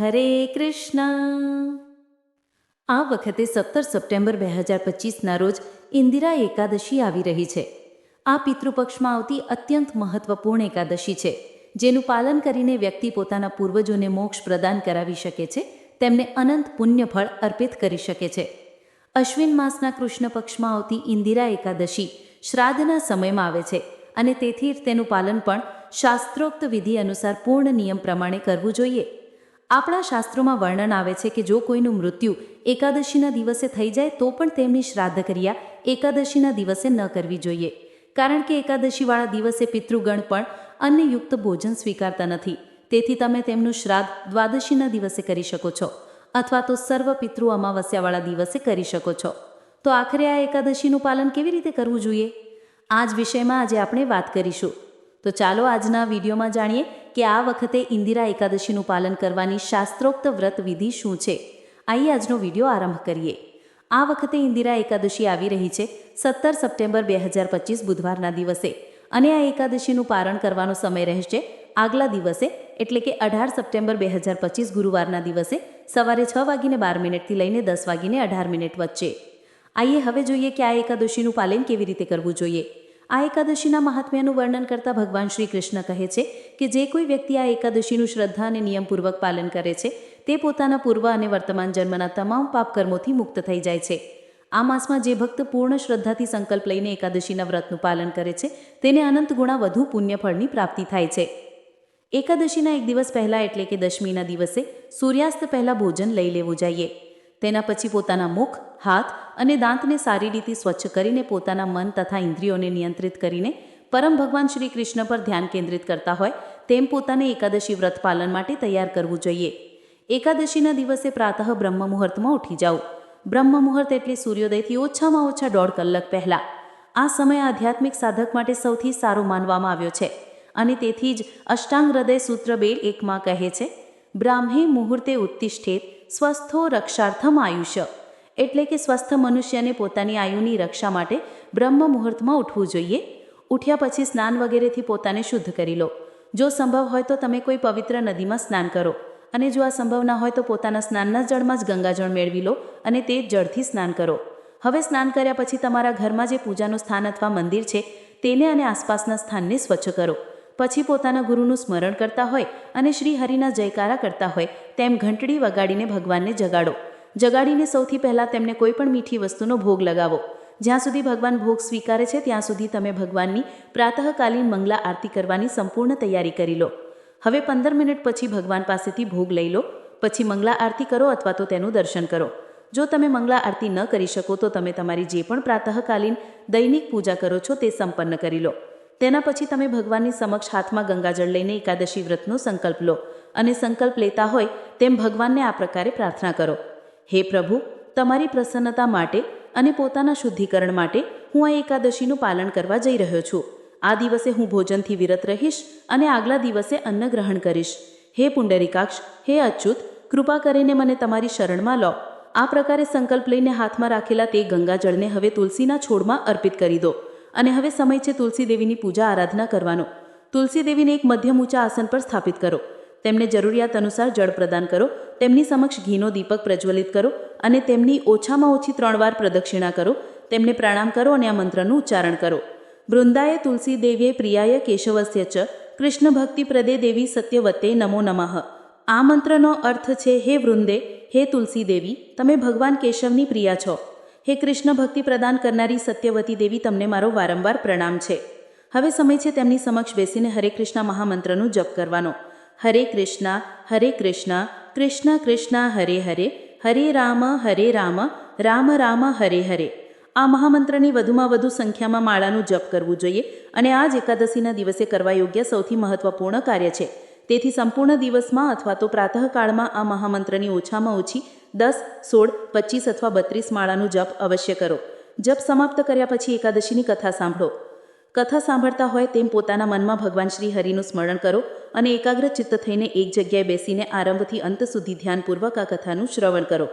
હરે કૃષ્ણ. આ વખતે સત્તર સપ્ટેમ્બર બે હજાર પચીસના રોજ ઇન્દિરા એકાદશી આવી રહી છે. આ પિતૃપક્ષમાં આવતી અત્યંત મહત્વપૂર્ણ એકાદશી છે, જેનું પાલન કરીને વ્યક્તિ પોતાના પૂર્વજોને મોક્ષ પ્રદાન કરાવી શકે છે, તેમને અનંત પુણ્યફળ અર્પિત કરી શકે છે. અશ્વિન માસના કૃષ્ણ પક્ષમાં આવતી ઇન્દિરા એકાદશી શ્રાદ્ધના સમયમાં આવે છે અને તેથી તેનું પાલન પણ શાસ્ત્રોક્ત વિધિ અનુસાર પૂર્ણ નિયમ પ્રમાણે કરવું જોઈએ. આપણા શાસ્ત્રોમાં વર્ણન આવે છે કે જો કોઈનું મૃત્યુ એકાદશીના દિવસે થઈ જાય, તો પણ તેમની શ્રાદ્ધ ક્રિયા એકાદશીના દિવસે ન કરવી જોઈએ. કારણ કે એકાદશીવાળા દિવસે પિતૃગણ પણ અન્નયુક્ત ભોજન સ્વીકારતા નથી. તેથી તમે તેમનું શ્રાદ્ધ દ્વાદશીના દિવસે કરી શકો છો અથવા તો સર્વ પિતૃ અમાવસ્યાવાળા દિવસે કરી શકો છો. તો આખરે આ એકાદશીનું પાલન કેવી રીતે કરવું જોઈએ? આ જ વિષયમાં આજે આપણે વાત કરીશું. તો ચાલો આજના વિડીયોમાં જાણીએ કે આ વખતે ઇન્દિરા એકાદશીનું પાલન કરવાની શાસ્ત્રોક્ત વ્રત વિધિ શું છે. આઈએ આજનો વીડિયો આરંભ કરીએ. આ વખતે ઇન્દિરા એકાદશી આવી રહી છે સત્તર સપ્ટેમ્બર બે હજાર પચીસ બુધવારના દિવસે અને આ એકાદશીનું પારણ કરવાનો સમય રહેશે આગલા દિવસે એટલે કે અઢાર સપ્ટેમ્બર બે હજાર પચીસ ગુરુવારના દિવસે સવારે છ વાગીને બાર મિનિટથી લઈને દસ વાગીને અઢાર મિનિટ વચ્ચે. આઈએ હવે જોઈએ કે આ એકાદશીનું પાલન કેવી રીતે કરવું જોઈએ. આ એકાદશીના મહાત્મ્યનું વર્ણન કરતા ભગવાન શ્રી કૃષ્ણ કહે છે કે જે કોઈ વ્યક્તિ આ એકાદશીનું શ્રદ્ધા અને નિયમપૂર્વક પાલન કરે છે, તે પોતાના પૂર્વ અને વર્તમાન જન્મના તમામ પાપ કર્મોથી મુક્ત થઈ જાય છે. આ માસમાં જે ભક્ત પૂર્ણ શ્રદ્ધાથી સંકલ્પ લઈને એકાદશીના વ્રતનું પાલન કરે છે, તેને અનંત ગુણા વધુ પુણ્યફળની પ્રાપ્તિ થાય છે. એકાદશીના એક દિવસ પહેલાં એટલે કે દશમીના દિવસે સૂર્યાસ્ત પહેલાં ભોજન લઈ લેવું જોઈએ. તેના પછી પોતાના મુખ, હાથ અને દાંતને સારી રીતે સ્વચ્છ કરીને પોતાના મન તથા ઇન્દ્રિયોને નિયંત્રિત કરીને પરમ ભગવાન શ્રી કૃષ્ણ પર ધ્યાન કેન્દ્રિત કરતા હોય તેમ પોતાને એકાદશી વ્રત પાલન માટે તૈયાર કરવું જોઈએ. એકાદશીના દિવસે પ્રાતઃ બ્રહ્મ મુહૂર્તમાં ઉઠી જાઓ. બ્રહ્મ મુહૂર્ત એટલે સૂર્યોદયથી ઓછામાં ઓછા દોઢ કલાક પહેલાં. આ સમય આધ્યાત્મિક સાધક માટે સૌથી સારો માનવામાં આવ્યો છે અને તેથી જ અષ્ટાંગ હૃદય સૂત્ર બેલ એકમાં કહે છે, બ્રાહ્મે મુહૂર્તે ઉત્તિષ્ઠેત સ્વસ્થો રક્ષાર્થમ આયુષ્ય. એટલે કે સ્વસ્થ મનુષ્યને પોતાની આયુની રક્ષા માટે બ્રહ્મ મુહૂર્તમાં ઉઠવું જોઈએ. ઉઠ્યા પછી સ્નાન વગેરેથી પોતાને શુદ્ધ કરી લો. જો સંભવ હોય તો તમે કોઈ પવિત્ર નદીમાં સ્નાન કરો. અને જો આ સંભવ ના હોય તો પોતાના સ્નાનના જળમાં જ ગંગાજળ મેળવી લો અને તે જળથી સ્નાન કરો. હવે સ્નાન કર્યા પછી તમારા ઘરમાં જે પૂજાનું સ્થાન અથવા મંદિર છે, તેને અને આસપાસના સ્થાનને સ્વચ્છ કરો. પછી પોતાના ગુરુનું સ્મરણ કરતા હોય અને શ્રી હરિના જયકારા કરતા હોય, તેમ ઘંટડી વગાડીને ભગવાનને જગાડો. જગાડીને સૌથી પહેલાં તેમને કોઈ પણ મીઠી વસ્તુનો ભોગ લગાવો. જ્યાં સુધી ભગવાન ભોગ સ્વીકારે છે, ત્યાં સુધી તમે ભગવાનની પ્રાતઃકાલીન મંગલા આરતી કરવાની સંપૂર્ણ તૈયારી કરી લો. હવે પંદર મિનિટ પછી ભગવાન પાસેથી ભોગ લઈ લો, પછી મંગલા આરતી કરો અથવા તો તેનું દર્શન કરો. જો તમે મંગલા આરતી ન કરી શકો, તો તમે તમારી જે પણ પ્રાતઃકાલીન દૈનિક પૂજા કરો છો, તે સંપન્ન કરી લો. તેના પછી તમે ભગવાનની સમક્ષ હાથમાં ગંગાજળ લઈને એકાદશી વ્રતનો સંકલ્પ લો અને સંકલ્પ લેતા હોય તેમ ભગવાનને આ પ્રકારે પ્રાર્થના કરો. હે પ્રભુ, તમારી પ્રસન્નતા માટે અને પોતાના શુદ્ધિકરણ માટે હું આ એકાદશીનું પાલન કરવા જઈ રહ્યો છું. આ દિવસે હું ભોજનથી વિરત રહીશ અને આગલા દિવસે અન્ન ગ્રહણ કરીશ. હે પુંડરીકાક્ષ, હે અચ્યુત, કૃપા કરીને મને તમારી શરણમાં લો. આ પ્રકારે સંકલ્પ લઈને હાથમાં રાખેલા તે ગંગાજળને હવે તુલસીના છોડમાં અર્પિત કરી દો. અને હવે સમય છે તુલસી દેવીની પૂજા આરાધના કરવાનો. તુલસી દેવીને એક મધ્યમ ઊંચા આસન પર સ્થાપિત કરો. તેમને જરૂરિયાત અનુસાર જળ પ્રદાન કરો, તેમની સમક્ષ ઘીનો દીપક પ્રજ્વલિત કરો અને તેમની ઓછામાં ઓછી ત્રણ વાર પ્રદક્ષિણા કરો, તેમને પ્રણામ કરો અને આ મંત્રનું ઉચ્ચારણ કરો. વૃંદાએ તુલસી દેવીએ પ્રિયાય કેશવસ્ય ચ, કૃષ્ણ ભક્તિ પ્રદે દેવી સત્યવતે નમો નમઃ. આ મંત્રનો અર્થ છે, હે વૃંદે, હે તુલસી દેવી તમે ભગવાન કેશવની પ્રિયા છો. હે કૃષ્ણ, ભક્તિ પ્રદાન કરનારી સત્યવતી દેવી તમને મારો વારંવાર પ્રણામ છે. હવે સમય છે તેમની સમક્ષ બેસીને હરે કૃષ્ણ મહામંત્રનું જપ કરવાનો. હરે કૃષ્ણ હરે કૃષ્ણ કૃષ્ણ કૃષ્ણ, હરે હરે હરે રામ હરે રામ રામ રામ, હરે હરે. આ મહામંત્રની વધુમાં વધુ સંખ્યામાં માળાનું જપ કરવું જોઈએ અને આ જ એકાદશીના દિવસે કરવા યોગ્ય સૌથી મહત્વપૂર્ણ કાર્ય છે. તેથી સંપૂર્ણ દિવસમાં અથવા તો પ્રાતઃકાળમાં આ મહામંત્રની ઓછામાં ઓછી દસ, સોળ, પચીસ અથવા બત્રીસ માળાનું જપ અવશ્ય કરો. જપ સમાપ્ત કર્યા પછી એકાદશીની કથા સાંભળો. કથા સાંભળતા હોય તેમ પોતાના મનમાં ભગવાન શ્રી હરિનું સ્મરણ કરો અને એકાગ્ર ચિત્ત થઈને એક જગ્યાએ બેસીને આરંભથી અંત સુધી ધ્યાનપૂર્વક આ કથાનું શ્રવણ કરો.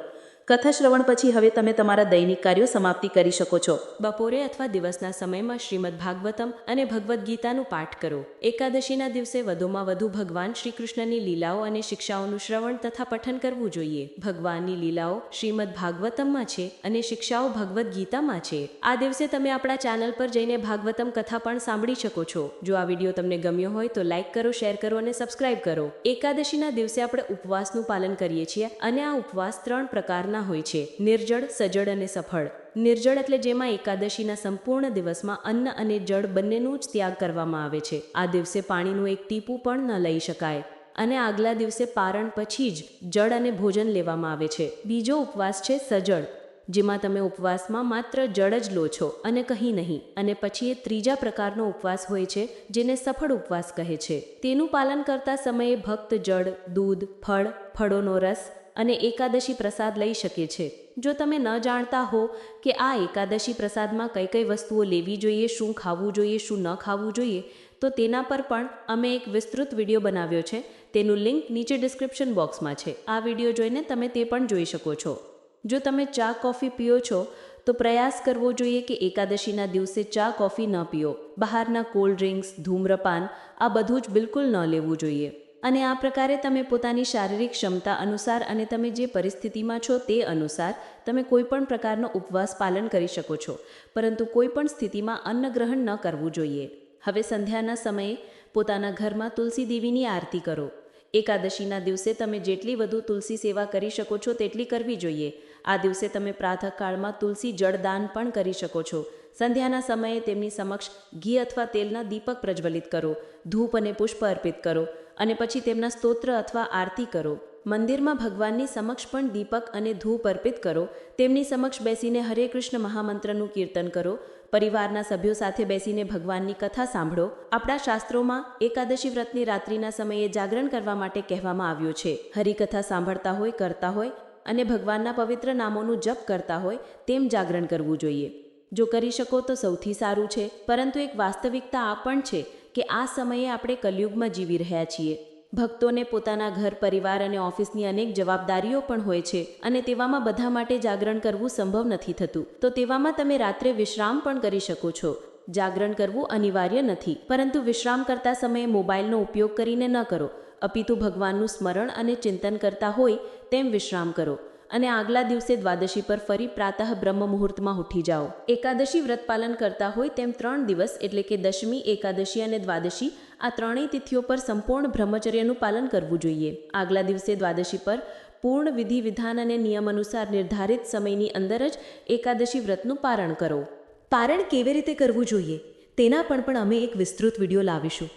કથા શ્રવણ પછી હવે તમે તમારા દૈનિક કાર્યો સમાપ્તિ કરી શકો છો. બપોરે અથવા દિવસના સમયમાં શ્રીમદ ભાગવતમ અને ભગવદ્ ગીતાનું પાઠ કરો. એકાદશીના દિવસે વધુમાં વધુ ભગવાન શ્રી કૃષ્ણની લીલાઓ અને શિક્ષાઓનું શ્રવણ તથા પઠન કરવું જોઈએ. ભગવાનની લીલાઓ શ્રીમદ ભાગવતમમાં છે અને શિક્ષાઓ ભગવદ્ ગીતામાં છે. આ દિવસે તમે આપણા ચેનલ પર જઈને ભાગવતમ કથા પણ સાંભળી શકો છો. જો આ વીડિયો તમને ગમ્યો હોય તો લાઇક કરો, શેર કરો અને સબસ્ક્રાઇબ કરો. એકાદશીના દિવસે આપણે ઉપવાસનું પાલન કરીએ છીએ અને આ ઉપવાસ ત્રણ પ્રકારના હોય છે. નિર્જળ સજળ અને સફળ. નિર્જળ એટલે જેમાં એકાદશીના સંપૂર્ણ દિવસમાં અન્ન અને જળ બંનેનું જ ત્યાગ કરવામાં આવે છે. આ દિવસે પાણીનું એક ટીપું પણ ન લઈ શકાય. અને આગલા દિવસે પારણ પછી જ જળ અને ભોજન લેવામાં આવે છે. બીજો ઉપવાસ છે સજળ જેમાં તમે ઉપવાસમાં માત્ર જળ જ લો છો અને કહી નહીં. અને પછી એ ત્રીજા પ્રકારનો ઉપવાસ હોય છે, જેને સફળ ઉપવાસ કહે છે. તેનું પાલન કરતા સમયે ભક્ત જળ, દૂધ, ફળ, ફળોનો રસ અને એકાદશી પ્રસાદ લઈ શકે છે. જો તમે ન જાણતા હો કે આ એકાદશી પ્રસાદમાં કઈ કઈ વસ્તુઓ લેવી જોઈએ, શું ખાવું જોઈએ, શું ન ખાવું જોઈએ, તો તેના પર પણ અમે એક વિસ્તૃત વીડિયો બનાવ્યો છે. તેનું લિંક નીચે ડિસ્ક્રિપ્શન બોક્સમાં છે. આ વીડિયો જોઈને તમે તે પણ જોઈ શકો છો. જો તમે ચા, કોફી પીઓ છો, તો પ્રયાસ કરવો જોઈએ કે એકાદશીના દિવસે ચા, કોફી ન પીઓ. બહારના કોલ્ડ ડ્રિંક્સ, ધૂમ્રપાન, આ બધું જ બિલકુલ ન લેવું જોઈએ. અને આ પ્રકારે તમે પોતાની શારીરિક ક્ષમતા અનુસાર અને તમે જે પરિસ્થિતિમાં છો તે અનુસાર તમે કોઈપણ પ્રકારનો ઉપવાસ પાલન કરી શકો છો. પરંતુ કોઈપણ સ્થિતિમાં અન્ન ગ્રહણ ન કરવું જોઈએ. હવે સંધ્યાના સમયે પોતાના ઘરમાં તુલસી દેવીની આરતી કરો. એકાદશીના દિવસે તમે જેટલી વધુ તુલસી સેવા કરી શકો છો તેટલી કરવી જોઈએ. આ દિવસે તમે પ્રાતઃકાળમાં તુલસી જળદાન પણ કરી શકો છો. સંધ્યાના સમયે તેમની સમક્ષ ઘી અથવા તેલના દીપક પ્રજ્વલિત કરો. ધૂપ અને પુષ્પ અર્પિત કરો. અને પછી તેમના સ્તોત્ર અથવા આરતી કરો. મંદિરમાં ભગવાનની સમક્ષ પણ દીપક અને ધૂપ અર્પિત કરો. તેમની સમક્ષ બેસીને હરે કૃષ્ણ મહામંત્રનું કીર્તન કરો. પરિવારના સભ્યો સાથે બેસીને ભગવાનની કથા સાંભળો. આપણા શાસ્ત્રોમાં એકાદશી વ્રતની રાત્રિના સમયે જાગરણ કરવા માટે કહેવામાં આવ્યું છે. હરિકથા સાંભળતા હોય, કરતા હોય અને ભગવાનના પવિત્ર નામોનું જપ કરતા હોય તેમ જાગરણ કરવું જોઈએ. જો કરી શકો તો સૌથી સારું છે, પરંતુ એક વાસ્તવિકતા આ પણ છે કે આ સમયે આપણે કલયુગમાં જીવી રહ્યા છીએ. ભક્તોને પોતાના ઘર, પરિવાર અને ઓફિસની અનેક જવાબદારીઓ પણ હોય છે અને તેવામાં બધા માટે જાગરણ કરવું સંભવ નથી થતું. તો તેવામાં તમે રાત્રે વિશ્રામ પણ કરી શકો છો. જાગરણ કરવું અનિવાર્ય નથી, પરંતુ વિશ્રામ કરતા સમયે મોબાઈલનો ઉપયોગ કરીને ન કરો. અપિતુ ભગવાનનું સ્મરણ અને ચિંતન કરતા હોય તેમ વિશ્રામ કરો. અને આગલા દિવસે દ્વાદશી પર ફરી પ્રાતઃ બ્રહ્મ મુહૂર્તમાં ઉઠી જાઓ. એકાદશી વ્રત પાલન કરતા હોય તેમ ત્રણ દિવસ એટલે કે દશમી, એકાદશી અને દ્વાદશી આ ત્રણેય તિથિઓ પર સંપૂર્ણ બ્રહ્મચર્યનું પાલન કરવું જોઈએ. આગલા દિવસે દ્વાદશી પર પૂર્ણ વિધિ, વિધાન અને નિયમ અનુસાર નિર્ધારિત સમયની અંદર જ એકાદશી વ્રતનું પારણ કરો. પારણ કેવી રીતે કરવું જોઈએ? તેના પણ પણ અમે એક વિસ્તૃત વીડિયો લાવીશું.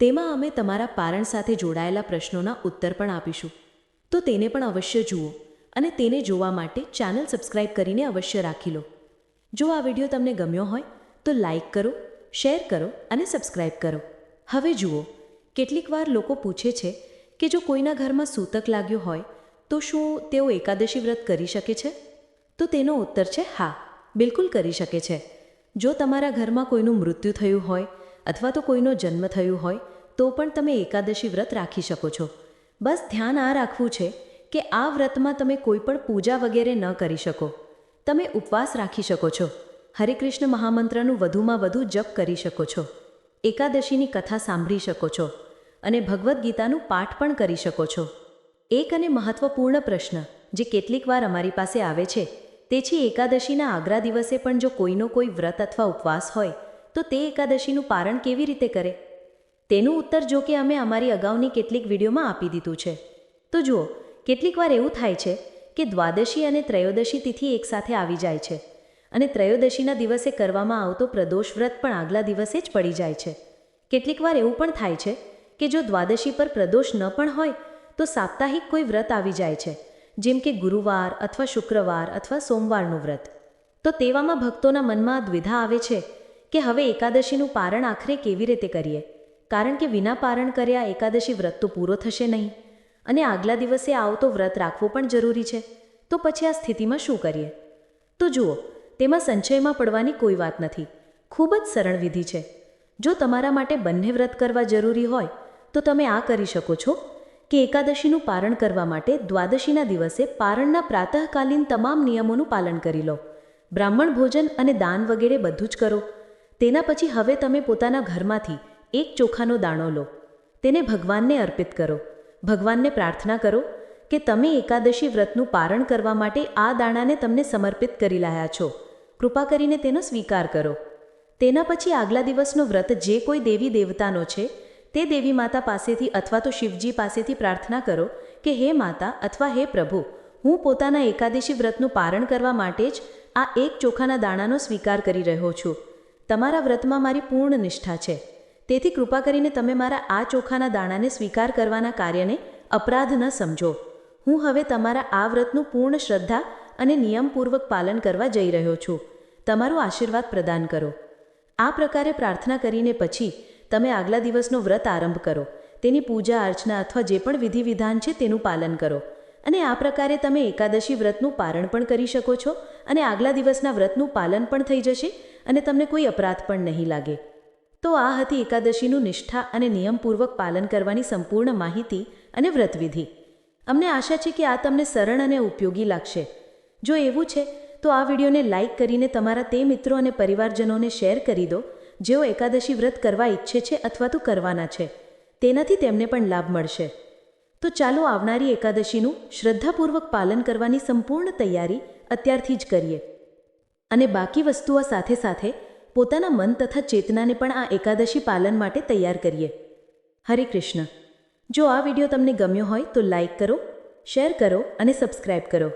તેમાં અમે તમારા પારણ સાથે જોડાયેલા પ્રશ્નોના ઉત્તર પણ આપીશું. તો તેને પણ અવશ્ય જુઓ. અને તેને જોવા માટે ચેનલ સબસ્ક્રાઇબ કરીને અવશ્ય રાખી લો. જો આ વીડિયો તમને ગમ્યો હોય, તો લાઈક કરો શેર કરો અને સબસ્ક્રાઇબ કરો. હવે જુઓ, કેટલીક વાર લોકો પૂછે છે કે જો કોઈના ઘરમાં સૂતક લાગ્યું હોય, તો શું તેઓ એકાદશી વ્રત કરી શકે છે? તો તેનો ઉત્તર છે, હા, બિલકુલ કરી શકે છે. જો તમારા ઘરમાં કોઈનું મૃત્યુ થયું હોય અથવા તો કોઈનો જન્મ થયું હોય, તો પણ તમે એકાદશી વ્રત રાખી શકો છો. બસ ધ્યાન આ રાખવું છે કે આ વ્રતમાં તમે કોઈ પણ પૂજા વગેરે ન કરી શકો. તમે ઉપવાસ રાખી શકો છો. હરિકૃષ્ણ મહામંત્રનું વધુમાં વધુ જપ કરી શકો છો. એકાદશીની કથા સાંભળી શકો છો અને ભગવદ્ ગીતાનું પાઠ પણ કરી શકો છો. એક અને મહત્વપૂર્ણ પ્રશ્ન જે કેટલીક વાર અમારી પાસે આવે છે, તે છે એકાદશીના આગરા દિવસે પણ જો કોઈનો કોઈ વ્રત અથવા ઉપવાસ હોય, તો તે એકાદશીનું પારણ કેવી રીતે કરે? તેનું ઉત્તર જો કે અમે અમારી અગાઉની કેટલીક વિડીયોમાં આપી દીધું છે. તો જુઓ કેટલીક વાર એવું થાય છે કે દ્વાદશી અને ત્રયોદશી તિથિ એકસાથે આવી જાય છે અને ત્રયોદશીના દિવસે કરવામાં આવતો પ્રદોષ વ્રત પણ આગલા દિવસે જ પડી જાય છે. કેટલીક વાર એવું પણ થાય છે કે જો દ્વાદશી પર પ્રદોષ ન પણ હોય, તો સાપ્તાહિક કોઈ વ્રત આવી જાય છે, જેમ કે ગુરુવાર અથવા શુક્રવાર અથવા સોમવારનું વ્રત. તો તેવામાં ભક્તોના મનમાં દ્વિધા આવે છે કે હવે એકાદશીનું પારણ આખરે કેવી રીતે કરીએ? કારણ કે વિના પારણ કર્યા એકાદશી વ્રત તો પૂરો થશે નહીં. અને આગલા દિવસે આવતો વ્રત રાખવો પણ જરૂરી છે. તો પછી આ સ્થિતિમાં શું કરીએ? તો જુઓ, તેમાં સંચયમાં પડવાની કોઈ વાત નથી. ખૂબ જ સરળ વિધિ છે. જો તમારા માટે બંને વ્રત કરવા જરૂરી હોય, તો તમે આ કરી શકો છો કે એકાદશીનું પારણ કરવા માટે દ્વાદશીના દિવસે પારણના પ્રાતઃકાલીન તમામ નિયમોનું પાલન કરી લો. બ્રાહ્મણ ભોજન અને દાન વગેરે બધું જ કરો. તેના પછી હવે તમે પોતાના ઘરમાંથી એક ચોખાનો દાણો લો. તેને ભગવાનને અર્પિત કરો. ભગવાનને પ્રાર્થના કરો કે તમે એકાદશી વ્રતનું પારણ કરવા માટે આ દાણાને તમને સમર્પિત કરી રહ્યા છો. કૃપા કરીને તેનો સ્વીકાર કરો. તેના પછી આગલા દિવસનો વ્રત જે કોઈ દેવી દેવતાનો છે, તે દેવી માતા પાસેથી અથવા તો શિવજી પાસેથી પ્રાર્થના કરો કે હે માતા અથવા હે પ્રભુ, હું પોતાના એકાદશી વ્રતનું પારણ કરવા માટે જ આ એક ચોખાના દાણાનો સ્વીકાર કરી રહ્યો છું. તમારા વ્રતમાં મારી પૂર્ણ નિષ્ઠા છે. તેથી કૃપા કરીને તમે મારા આ ચોખાના દાણાને સ્વીકાર કરવાના કાર્યને અપરાધ ન સમજો. હું હવે તમારા આ વ્રતનું પૂર્ણ શ્રદ્ધા અને નિયમપૂર્વક પાલન કરવા જઈ રહ્યો છું. તમારો આશીર્વાદ પ્રદાન કરો. આ પ્રકારે પ્રાર્થના કરીને પછી તમે આગલા દિવસનો વ્રત આરંભ કરો. તેની પૂજા અર્ચના અથવા જે પણ વિધિ વિધાન છે તેનું પાલન કરો. અને આ પ્રકારે તમે એકાદશી વ્રતનું પારણ પણ કરી શકો છો અને આગલા દિવસના વ્રતનું પાલન પણ થઈ જશે અને તમને કોઈ અપરાધ પણ નહીં લાગે. તો આ હતી એકાદશીનું નિષ્ઠા અને નિયમપૂર્વક પાલન કરવાની સંપૂર્ણ માહિતી અને વ્રતવિધિ. અમને આશા છે કે આ તમને સરળ અને ઉપયોગી લાગશે. જો એવું છે, તો આ વિડીયોને લાઇક કરીને તમારા તે મિત્રો અને પરિવારજનોને શેર કરી દો, જેઓ એકાદશી વ્રત કરવા ઈચ્છે છે અથવા તો કરવાના છે. તેનાથી તેમને પણ લાભ મળશે. તો ચાલો આવનારી એકાદશીનું શ્રદ્ધાપૂર્વક પાલન કરવાની સંપૂર્ણ તૈયારી અત્યારથી જ કરીએ. અને બાકી વસ્તુઓ સાથે સાથે પોતાના મન તથા ચેતનાને પણ આ એકાદશી પાલન માટે તૈયાર કરીએ. હરે કૃષ્ણ. જો આ વીડિયો તમને ગમ્યો હોય તો લાઈક કરો, શેર કરો અને સબસ્ક્રાઇબ કરો.